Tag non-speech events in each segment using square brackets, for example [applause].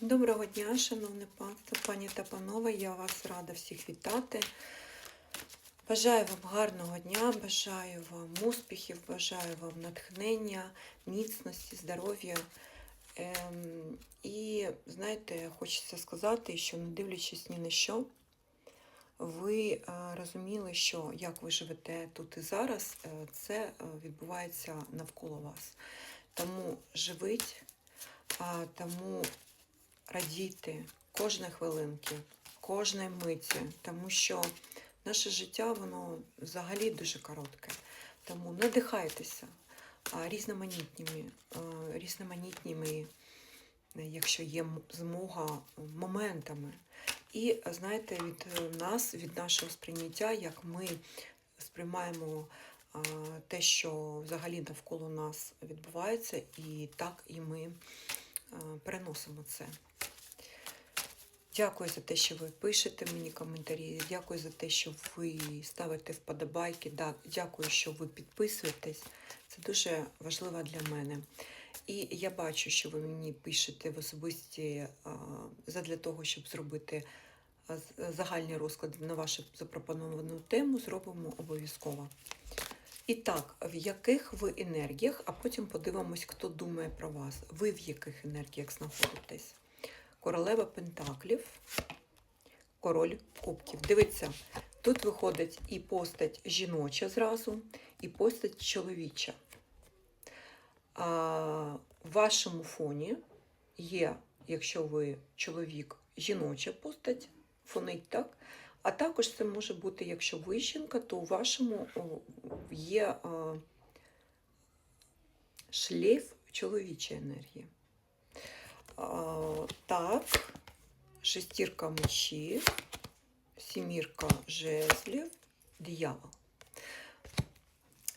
Доброго дня, шановне пані та панове. Я вас рада всіх вітати. Бажаю вам гарного дня, бажаю вам успіхів, бажаю вам натхнення, міцності, здоров'я. Ем, і знаєте, хочеться сказати, що не дивлячись ні на що, ви е, розуміли, що як ви живете тут і зараз, е, це е, відбувається навколо вас. Тому живіть, тому радійте кожної хвилинки, кожної миті, тому що наше життя воно взагалі дуже коротке. Тому надихайтеся різноманітніми, різноманітніми, якщо є змога, моментами. І знаєте, від е, нас, від нашого сприйняття, як ми сприймаємо те, що взагалі навколо нас відбувається, і так і ми переносимо це. Дякую за те, що ви пишете мені коментарі. Дякую за те, що ви ставите вподобайки. Дякую, що ви підписуєтесь. Це дуже важливо для мене. І я бачу, що ви мені пишете в особисті а, задля того, щоб зробити загальний розклад на вашу запропоновану тему. Зробимо обов'язково. І так, в яких ви енергіях, а потім подивимось, хто думає про вас. Ви в яких енергіях знаходитесь? Королева Пентаклів, король кубків. Дивіться, тут виходить і постать жіноча зразу, і постать чоловіча. А, в вашому фоні є, якщо ви чоловік, жіноча постать, фонить так. А також це може бути, якщо ви жінка, то у вашому є а, шлейф чоловічої енергії. А, так, шестірка мечів, сімірка жезлів, диявол.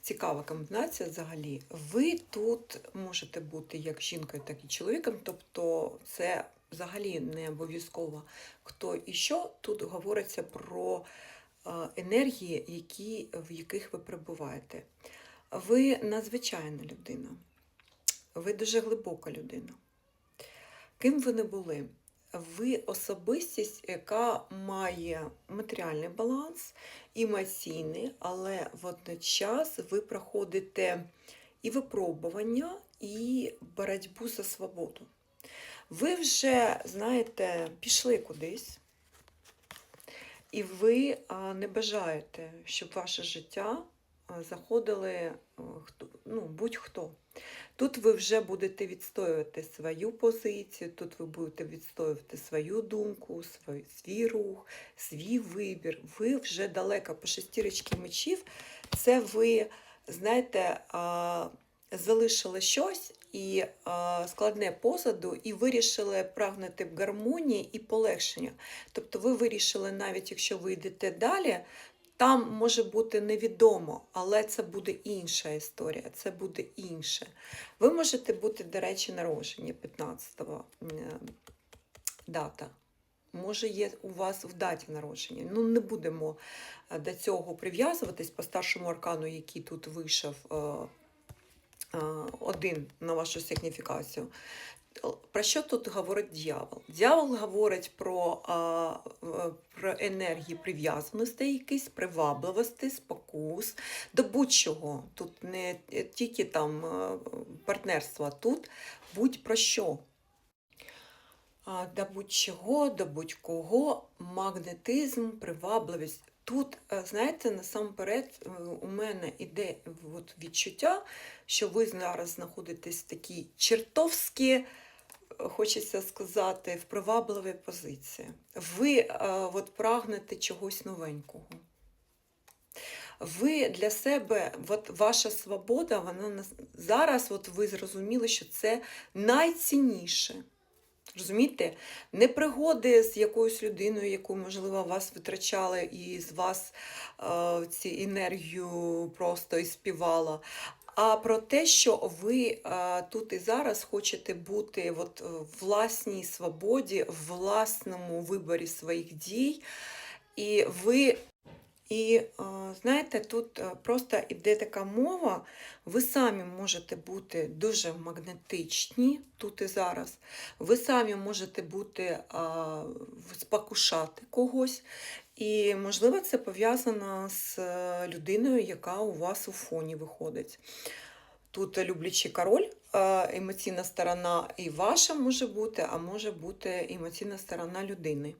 Цікава комбінація взагалі. Ви тут можете бути як жінкою, так і чоловіком, тобто це взагалі не обов'язково хто і що. Тут говориться про е, енергії, які, в яких ви перебуваєте. Ви надзвичайна людина, ви дуже глибока людина. Ким ви не були? Ви особистість, яка має матеріальний баланс, емоційний, але водночас ви проходите і випробування, і боротьбу за свободу. Ви вже, знаєте, пішли кудись, і ви не бажаєте, щоб ваше життя заходили ну, будь-хто. Тут ви вже будете відстоювати свою позицію, тут ви будете відстоювати свою думку, свій, свій рух, свій вибір. Ви вже далеко по шестірочці мечів. Це ви, знаєте, залишили щось і складне позаду, і вирішили прагнути гармонії і полегшення. Тобто ви вирішили, навіть якщо ви йдете далі, там може бути невідомо, але це буде інша історія, це буде інше. Ви можете бути, до речі, народжені 15-го е, дата. Може, є у вас в даті народження. Ну, не будемо е, до цього прив'язуватись по старшому аркану, який тут вийшов е, один на вашу сигніфікацію. Про що тут говорить дьявол? Дьявол говорить про, а, е, про енергії прив'язаності, якісь привабливості, спокус, до будь-чого. Тут не тільки там партнерства, тут будь-про що. До будь-чого, до будь-кого, магнетизм, привабливість. Тут, е, знаєте, насамперед е, у мене іде от відчуття, що ви зараз знаходитесь в такій чертовській, е, хочеться сказати, в привабливій позиції. Ви от прагнете чогось новенького. Ви для себе, от ваша свобода, вона зараз от ви зрозуміли, що це найцінніше. Розумієте? Не пригоди з якоюсь людиною, яку, можливо, вас витрачали, і з вас е, ці енергію просто і співала. А про те, що ви е, тут і зараз хочете бути в власній свободі, в власному виборі своїх дій, і ви І знаєте, тут е, просто іде така мова, ви самі можете бути дуже магнетичні тут і зараз. Ви самі можете бути спокушати когось. І, можливо, це пов'язано з е, людиною, яка у вас у фоні виходить. Тут люблячий король, е, емоційна сторона і ваша може бути, а може бути емоційна сторона людини.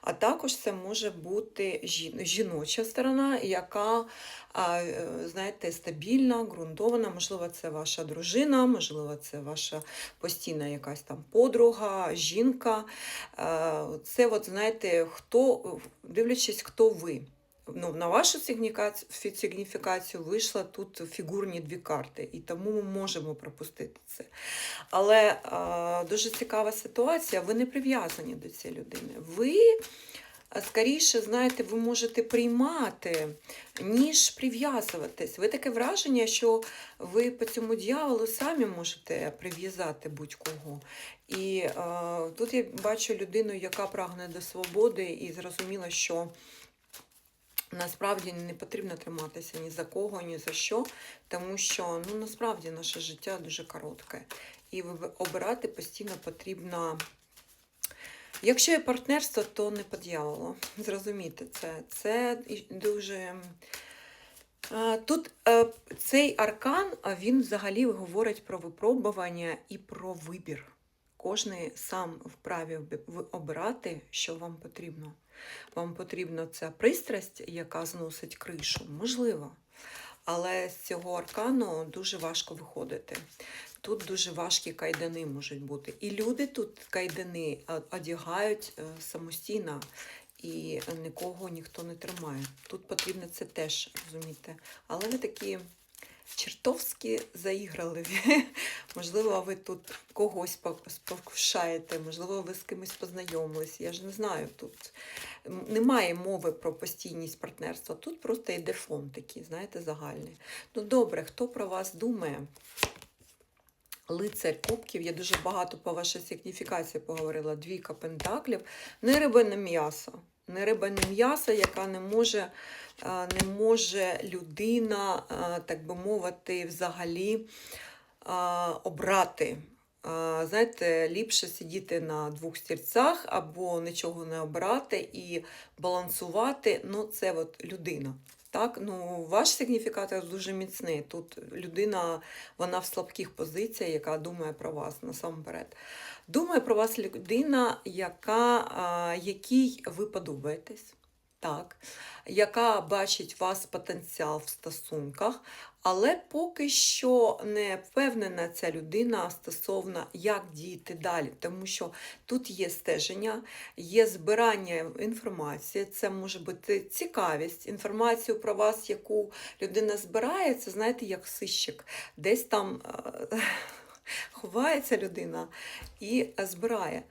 А також це може бути жіноча сторона, яка, е, знаєте, стабільна, ґрунтована. Можливо, це ваша дружина, можливо, це ваша постійна якась там подруга, жінка. Е, Це, от, знаєте, хто, дивлячись, хто ви. Ну, на вашу сигніфікацію вийшла тут фігурні дві карти, і тому ми можемо пропустити це. Але е, дуже цікава ситуація, ви не прив'язані до цієї людини. Ви скоріше, знаєте, ви можете приймати, ніж прив'язуватись. Ви таке враження, що ви по цьому дьяволу самі можете прив'язати будь-кого. І е, тут я бачу людину, яка прагне до свободи, і зрозуміла, що насправді не потрібно триматися ні за кого, ні за що, тому що ну, насправді наше життя дуже коротке. І обирати постійно потрібно. Якщо є партнерство, то не по дьяволу. Зрозумійте це. Це дуже. Тут е, цей аркан, він взагалі говорить про випробування і про вибір. Кожний сам вправі обирати, що вам потрібно. Вам потрібна ця пристрасть, яка зносить кришу, можливо. Але з цього аркану дуже важко виходити. Тут дуже важкі кайдани можуть бути. І люди тут кайдани одягають е, самостійно, і нікого ніхто не тримає. Тут потрібно це теж розуміти. Але ви такі чертовськи заіграливі. [laughs] Можливо, ви тут когось пок- спокушаєте, можливо, ви з кимось познайомились. Я ж не знаю тут. Немає мови про постійність партнерства. Тут просто йде фон такий, знаєте, загальний. Ну добре, хто про вас думає? Лицар кубків, я дуже багато по вашій сигніфікації поговорила. Двійка пентаклів, не рибине м'ясо. Не рибине м'ясо, яка не може, не може людина, так би мовити, взагалі обрати. Знаєте, ліпше сидіти на двох стільцях або нічого не обрати і балансувати. Ну, це от людина. Так, ну ваш сигніфікатор дуже міцний. Тут людина, вона в слабких позиціях, яка думає про вас насамперед. Думає про вас людина, яка, якій ви подобаєтесь, так, яка бачить вас потенціал в стосунках, але поки що не впевнена ця людина стосовно, як діяти далі. Тому що тут є стеження, є збирання інформації, це може бути цікавість, інформацію про вас, яку людина збирає, це знаєте, як сищик. Десь там е, [laughs] ховається людина і збирає.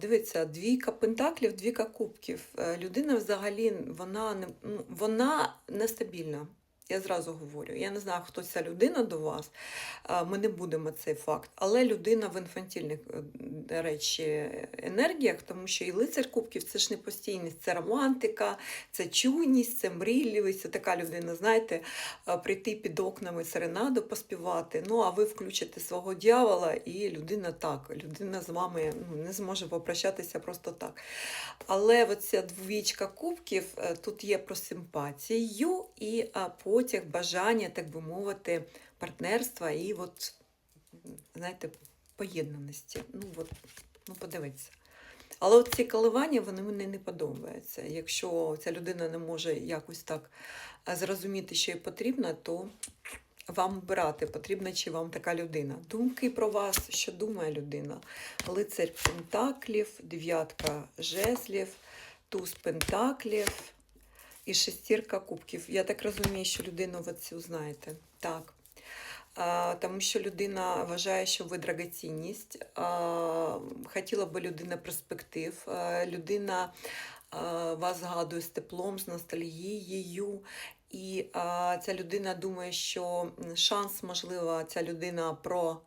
Дивіться, двійка пентаклів, двійка кубків. Е, Людина взагалі вона не, ну, вона нестабільна. Я зразу говорю. Я не знаю, хто ця людина до вас. Ми не будемо цей факт. Але людина в інфантільних е, речі енергіях, тому що і лицар кубків це ж не постійність, це романтика, це чуйність, це мрійливість. Це така людина, знаєте, прийти під окнами серенаду поспівати. Ну, а ви включите свого дьявола, і людина так, людина з вами ну, не зможе попрощатися просто так. Але оця двічка кубків е, тут є про симпатію і а, потяг, бажання, так би мовити, партнерства і от, знаєте, поєднаності. Ну, от, ну подивіться. Але ці коливання вони мені не подобаються. Якщо ця людина не може якось так зрозуміти, що їй потрібно, то вам обирати, потрібна чи вам така людина. Думки про вас, що думає людина. Лицарь Пентаклів, дев'ятка жезлів, туз Пентаклів і шестірка кубків. Я так розумію, що людину ви цю знаєте. Так. А, тому що людина вважає, що ви драгоцінність. А, хотіла би людина перспектив. А, людина а, вас згадує з теплом, з ностальгією. І а, ця людина думає, що шанс, можливо, ця людина про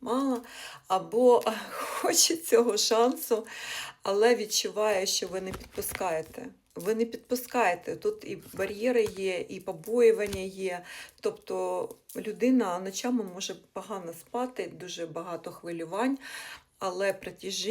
мало, або [laughs] хоче цього шансу, але відчуває, що ви не підпускаєте. Ви не підпускаєте. Тут і бар'єри є, і побоювання є. Тобто людина ночами може погано спати, дуже багато хвилювань, але притяжіння